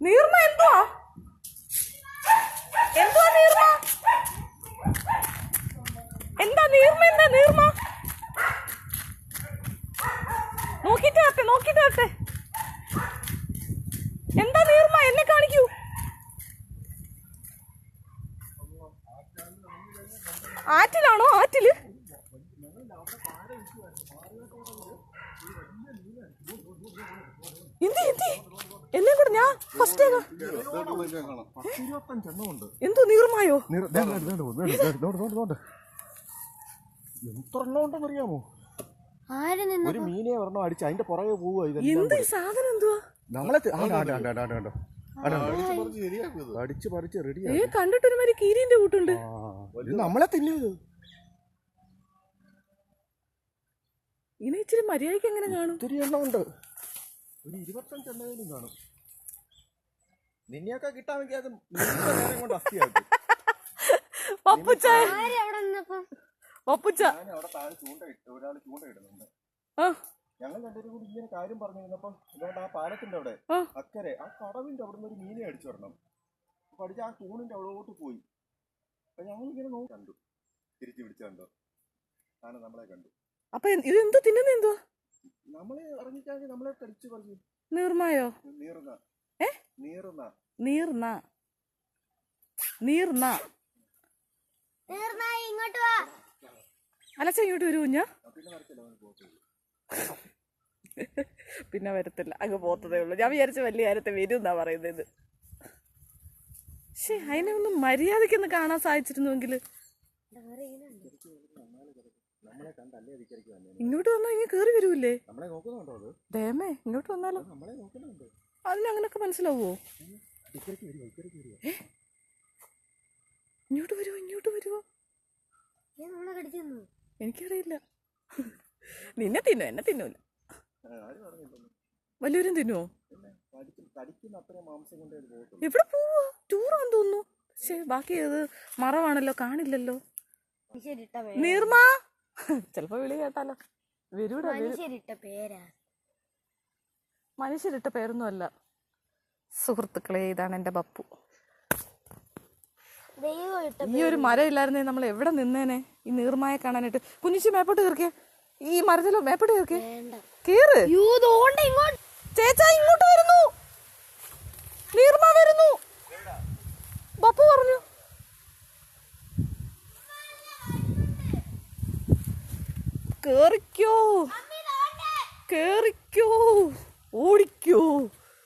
നീർമ എന്തുവാ? എന്തുവാ നീർമ എന്താ നീർമ എന്താ നീർമ നോക്കിട്ട് വരട്ടെ നോക്കിട്ട് വരട്ടെ എന്താ നീർമ എന്നെ കാണിക്കൂ? ആറ്റിലാണോ ആറ്റിൽ? ഇന്ത്യ എന്തി? എന്നെ കൂടെ ഞാൻ ഫസ്റ്റ് എന്തോ നീർമായോ? എത്ര എണ്ണം ഉണ്ടെന്ന് അറിയാമോ ആര് നിന്ന് ഒരു മീനെ ഒരെണ്ണം അടിച്ച് അതിന്റെ പുറകെ പോവുക എന്ത് സാധനം എന്തുവാ? നമ്മളെ. അടിച്ച് പറിച്ച് റെഡി ഏ കണ്ടിട്ടൊരു മാതിരി കീരിന്റെ കൂട്ടുണ്ട്. നമ്മളെ തിന്നത് ഇനി ഇച്ചിരി മര്യാദയ്ക്ക് എങ്ങനെ കാണും? ഒത്തിരി എണ്ണം ഉണ്ട്. ഒരു ഇരുപത്തഞ്ച് എണ്ണയിലും കാണും. നിന്നെയൊക്കെ കിട്ടാമെങ്കിൽ അത് നേരം കൊണ്ട് അസ്ഥിയാക്കും. പപ്പുച്ച പപ്പുച്ച ഞാൻ അവിടെ താഴെ ചൂണ്ടയിട്ട് ഒരാൾ ചൂണ്ടയിടുന്നുണ്ട് ആ. ഞങ്ങൾ രണ്ടുപേരും കൂടി ഇങ്ങനെ കാര്യം പറഞ്ഞിരുന്നപ്പം ഇതുകൊണ്ട് ആ പാലത്തിന്റെ അവിടെ അക്കരെ ആ കടവിന്റെ അവിടെ നിന്ന് ഒരു മീനെ അടിച്ചു വരണം. അപ്പൊ അടിച്ച് ആ തൂണിന്റെ അവിടോട്ട് പോയി. അപ്പൊ ഞങ്ങൾ ഇങ്ങനെ നോക്കി കണ്ടു. തിരിച്ചു പിടിച്ചു കണ്ടോ. ആണ് നമ്മളെ കണ്ടു. അപ്പൊ ഇത് എന്തോ തിന്നുന്ന എന്തുവാ? നമ്മളെ ഇറങ്ങിക്കാണെങ്കിൽ നമ്മളെ കടിച്ചു പറഞ്ഞു. നീർമായോ നീറുന്ന ഏ? നീർന്ന. നീർന്ന. നീർന നീർനായി ഇങ്ങോട്ട് വാ. അലച്ച ഇങ്ങോട്ട് വരൂ കുഞ്ഞാ. പിന്നെ വരത്തില്ല അങ്ങ് പോത്തതേ ഉള്ളൂ. ഞാൻ വിചാരിച്ച വലിയ കാര്യത്തെ വരും എന്നാ പറയുന്നത് ശേ അതിനെ ഒന്ന് മര്യാദയ്ക്കൊന്ന് കാണാൻ സാധിച്ചിരുന്നുവെങ്കിൽ ഇങ്ങോട്ട് വന്നാ ഇങ്ങനെ കേറി വരൂല്ലേ ദേമേ ഇങ്ങോട്ട് വന്നാലോ? നമ്മളെ നോക്കുന്നുണ്ട് അതിന് അങ്ങനൊക്കെ മനസ്സിലാവുമോ ഇക്കരക്ക് വരുമോ ഇക്കരക്ക് വരുമോ ഇങ്ങോട്ട് വരുമോ ഇങ്ങോട്ട് കടിച്ചു എനിക്കറിയില്ല. നിന്നെ തിന്നു എന്നെ തിന്നൂല വലിയവരും തിന്നുവോ? എവിടെ പോവാ? ടൂറാന്ന് തോന്നുന്നു. പക്ഷേ ബാക്കി അത് മറവാണല്ലോ കാണില്ലല്ലോ. നീർമാ ചെലപ്പോ വിളി കേട്ടാലോ. വരൂടാ വരൂ. മനുഷ്യരിട്ട പേരാ. മനുഷ്യരിട്ട പേരൊന്നും അല്ല സുഹൃത്തുക്കളെ ഇതാണ് എന്റെ പപ്പു ഈ ഒരു മരം ഇല്ലായിരുന്നേ നമ്മൾ എവിടെ നിന്നേനെ? ഈ നീർമായ കാണാനായിട്ട്. കുഞ്ഞിച്ചി മേപ്പോട്ട് കയറിക്കേ. ഈ മരത്തിലോ മേപ്പോട്ട് കയറിക്കേ. കേറ്. ചേച്ചാ ഇങ്ങോട്ട് കേറിക്കോ. കേറിക്കോ. ഓടിക്കോ.